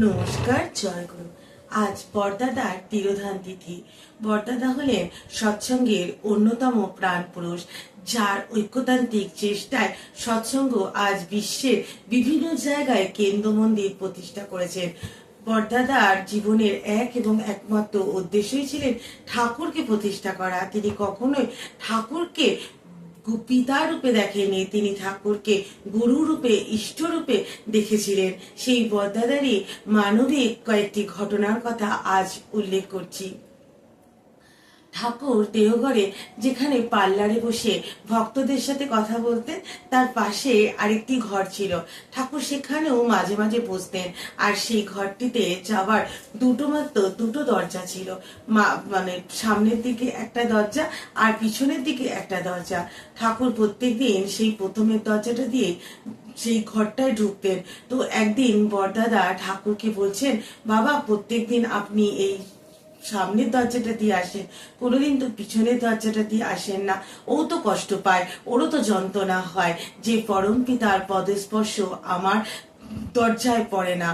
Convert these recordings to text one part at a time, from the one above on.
নমস্কার জয়গুরু আজ বরদাদার তিরোধান তিথি। বরদাদা হলেন সৎসঙ্গের অন্যতম প্রাণ পুরুষ, যার ঐক্যতান্ত্রিক চেষ্টায় সৎসঙ্গ আজ বিশ্বের বিভিন্ন জায়গায় কেন্দ্র মন্দির প্রতিষ্ঠা করেছেন। বরদাদার জীবনের এক এবং একমাত্র উদ্দেশ্যই ছিলেন ঠাকুরকে প্রতিষ্ঠা করা। তিনি কখনোই ঠাকুরকে পিতা রূপে দেখেনি তিনি ঠাকুরকে, গুরু রূপে, ইষ্ট রূপে দেখেছিলেন। সেই বদ্দাদারই মানবিক কয়েকটি ঘটনার কথা আজ উল্লেখ করছি। ঠাকুর দেওঘরে যেখানে পার্লারে বসে ভক্তদের সাথে কথা বলতেন, তার পাশে আরেকটি ঘর ছিল। ঠাকুর সেখানেও মাঝে মাঝে বসতেন, আর সেই ঘরটিতে যাওয়ার দুটো মাত্র, দুটো দরজা ছিল। মা- মানে সামনের দিকে একটা দরজা আর পিছনের দিকে একটা দরজা। ঠাকুর প্রত্যেক দিন সেই প্রথমের দরজাটা দিয়ে সেই ঘরটায় ঢুকতেন। তো একদিন বরদাদা ঠাকুরকে বলছেন, বাবা, প্রত্যেকদিন আপনি এই সামনের দরজাটা দিয়ে আসেন কোনোদিন তো পিছনের দরজাটা দিয়ে আসেন না। ও তো কষ্ট পায়, ওরও তো যন্ত্রণা হয়। যে পরম পিতার পদস্পর্শ আমার দরজায় পড়ে না।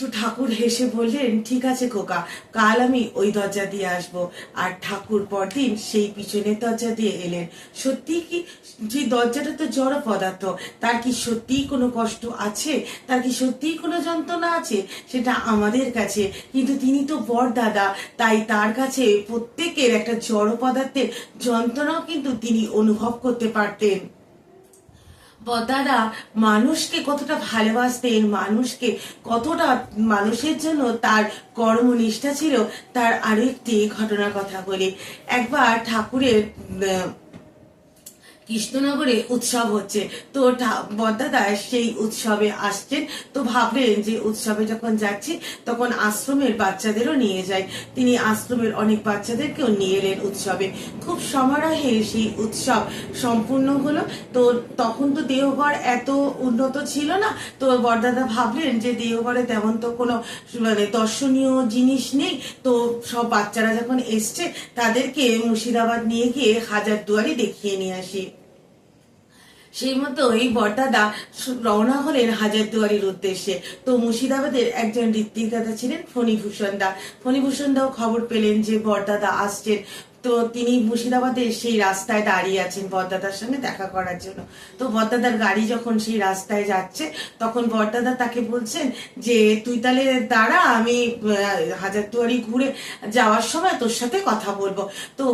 তো ঠাকুর হেসে বললেন, ঠিক আছে খোকা, কাল আমি ওই দরজা দিয়ে আসব। আর ঠাকুর পরদিন সেই পিছনের দরজা দিয়ে এলেন। সত্যি কি, যে দরজাটা তো জড় পদার্থ, তার কি সত্যিই কোনো কষ্ট আছে? তার কি সত্যিই কোনো যন্ত্রণা আছে? সেটা আমাদের কাছে, কিন্তু তিনি তো বর দাদা, তাই তার কাছে প্রত্যেকের একটা জড় পদার্থের যন্ত্রণাও কিন্তু তিনি অনুভব করতে পারতেন। দাদা, মানুষকে কতটা ভালোবাসতেন, মানুষকে কতটা মানুষের জন্য তার কর্মনিষ্ঠা ছিল, তার আরও একটি ঘটনার কথা বলি। একবার ঠাকুরের কৃষ্ণনগরে উৎসব হচ্ছে। তো বদ্দাদা সেই উৎসবে আসছেন। তো ভাবলেন যে উৎসবে যখন যাচ্ছি, তখন আশ্রমের বাচ্চাদেরও নিয়ে যাই। তিনি আশ্রমের অনেক বাচ্চাদেরকেও নিয়ে এলেন উৎসবে। খুব সমারোহে সেই উৎসব সম্পূর্ণ হলো। তো তখন তো দেওঘর এত উন্নত ছিল না। তো বরদাদা ভাবলেন যে দেওঘরে তেমন তো কোনো মানে দর্শনীয় জিনিস নেই। তো সব বাচ্চারা যখন এসছে, তাদেরকে মুর্শিদাবাদ নিয়ে গিয়ে হাজার দুয়ারি দেখিয়ে নিয়ে আসি। সেই মতো এই বরদাদা রওনা হলেন হাজারদুয়ারির উদ্দেশ্যে। তো মুর্শিদাবাদের একজন ঋত্বিক দাদা ছিলেন ফণিভূষণ দা। ফণিভূষণ দাও খবর পেলেন যে বরদাদা আসছেন তো তিনি মুর্শিদাবাদে সেই রাস্তায় দাঁড়িয়ে আছেন বরদাদার সঙ্গে দেখা করার জন্য। তো বরদাদার গাড়ি যখন সেই রাস্তায় যাচ্ছে, তখন বরদাদা তাকে বলছেন যে, তুই তাহলে দাঁড়া, আমি হাজারদুয়ারি ঘুরে যাওয়ার সময় তোর সাথে কথা বলব। তো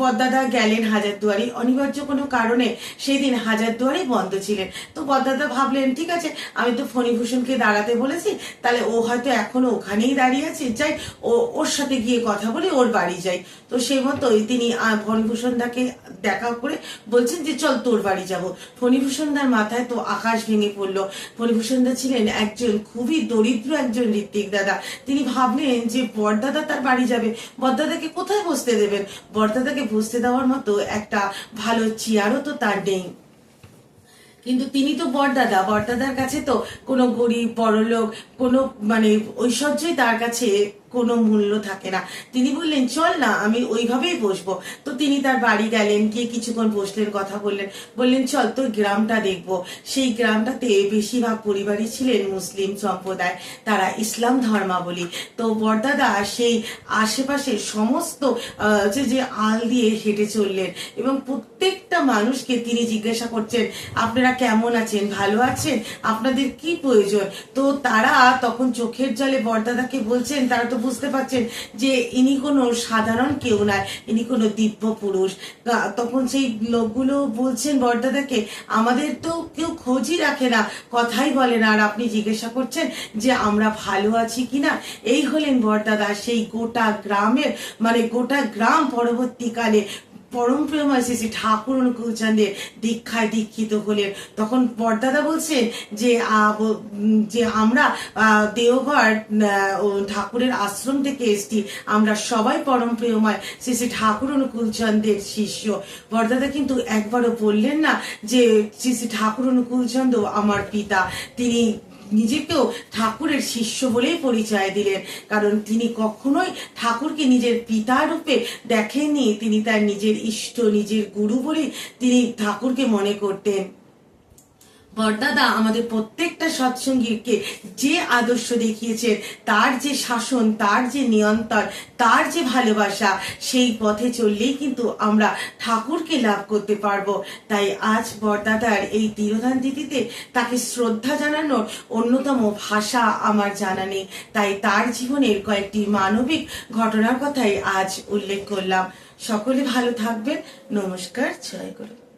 বরদাদা গেলেন হাজারদুয়ারি। অনিবার্য কোনো কারণে সেই দিন হাজারদুয়ারি বন্ধ ছিলেন। তো বরদাদা ভাবলেন, ঠিক আছে, আমি তো ফণিভূষণকে দাঁড়াতে বলেছি, তাহলে ও হয়তো এখনও ওখানেই দাঁড়িয়ে আছে। যাই, ও, ওর সাথে গিয়ে কথা বলে ওর বাড়ি যাই। তো সেই মতোই তিনি আহ, ফণিভূষণ দাকে দেখা করে বলছেন যে চল তোর বাড়ি যাব। ফণিভূষণ দার মাথায় তো আকাশ ভেঙে পড়ল। ফণিভূষণ দা ছিলেন একজন খুবই দরিদ্র একজন ঋত্বিক দাদা। তিনি ভাবলেন যে বরদাদা তার বাড়ি যাবে। বরদাদাকে কোথায় বসতে দেবেন? বরদাদাকে বসতে দেওয়ার মতো একটা ভালো চেয়ারও তো তার নেই। কিন্তু তিনি তো বরদাদা। বরদাদার কাছে তো কোনো গরিব বড়লোক কোনো মানে ঐশ্বর্যই তার কাছে কোনো মূল্য থাকে না। তিনি বললেন, চল না, আমি ওইভাবেই বসবো। তো তিনি তার বাড়ি গেলেন, গিয়ে কিছুক্ষণ বসলেন, কথা বললেন। বললেন, চল, তোর গ্রামটা দেখব। সেই গ্রামটাতে বেশিরভাগ পরিবারই ছিলেন মুসলিম সম্প্রদায়, তারা ইসলাম ধর্মাবলী। তো বরদাদা সেই আশেপাশে সমস্ত যে আল দিয়ে হেঁটে চললেন এবং প্রত্যেকটা মানুষকে তিনি জিজ্ঞাসা করছেন, আপনারা কেমন আছেন? ভালো আছেন? আপনাদের কি প্রয়োজন? তো তারা তখন চোখের জলে বরদাদাকে বলছেন, তারা তো বুঝতে পারছেন যে ইনি কোনো সাধারণ কেউ নয়, ইনি কোনো দিব্য পুরুষ। তখন সেই লোকগুলো বলছেন বরদাদাকে, আমাদের তো কেউ খোঁজই রাখে না, কথাই বলে না। আর আপনি জিজ্ঞাসা করছেন যে, আমরা ভালো আছি কিনা এই হলেন বরদাদা সেই গোটা গ্রামের মানে গোটা গ্রাম পরবর্তীকালে পরম প্রেমা শ্রী শ্রী ঠাকুর অনুকূলচন্দ্রের দীক্ষায় দীক্ষিত হলেন। তখন বরদাদা বলছেন যে যে আমরা দেওঘর ঠাকুরের আশ্রম থেকে এসছি। আমরা সবাই পরম প্রেমায় শ্রী শ্রী ঠাকুর অনুকূলচন্দ্রের শিষ্য। বরদাদা কিন্তু একবারও বললেন না যে, শ্রী শ্রী ঠাকুর অনুকূলচন্দ্র আমার পিতা। তিনি নিজেকেও ঠাকুরের শিষ্য বলেই পরিচয় দিলেন। কারণ তিনি কখনোই ঠাকুরকে নিজের পিতা রূপে দেখেননি। তিনি তার নিজের ইষ্ট, নিজের গুরু বলেই তিনি ঠাকুরকে মনে করতেন। বরদাদা আমাদের প্রত্যেকটা সৎসঙ্গীকে যে আদর্শ দেখিয়েছেন, তার যে শাসন, তার যে নিয়ন্ত্রণ, তার যে ভালোবাসা, সেই পথে চললেই কিন্তু আমরা ঠাকুরকে লাভ করতে পারব। তাই আজ বরদাদার এই তিরোধান তিথিতে তাকে শ্রদ্ধা জানানোর অন্যতম ভাষা আমার জানা নেই। তাই তার জীবনের কয়েকটি মানবিক ঘটনার কথাই আজ উল্লেখ করলাম। সকলে ভালো থাকবেন। নমস্কার, জয় গুরু।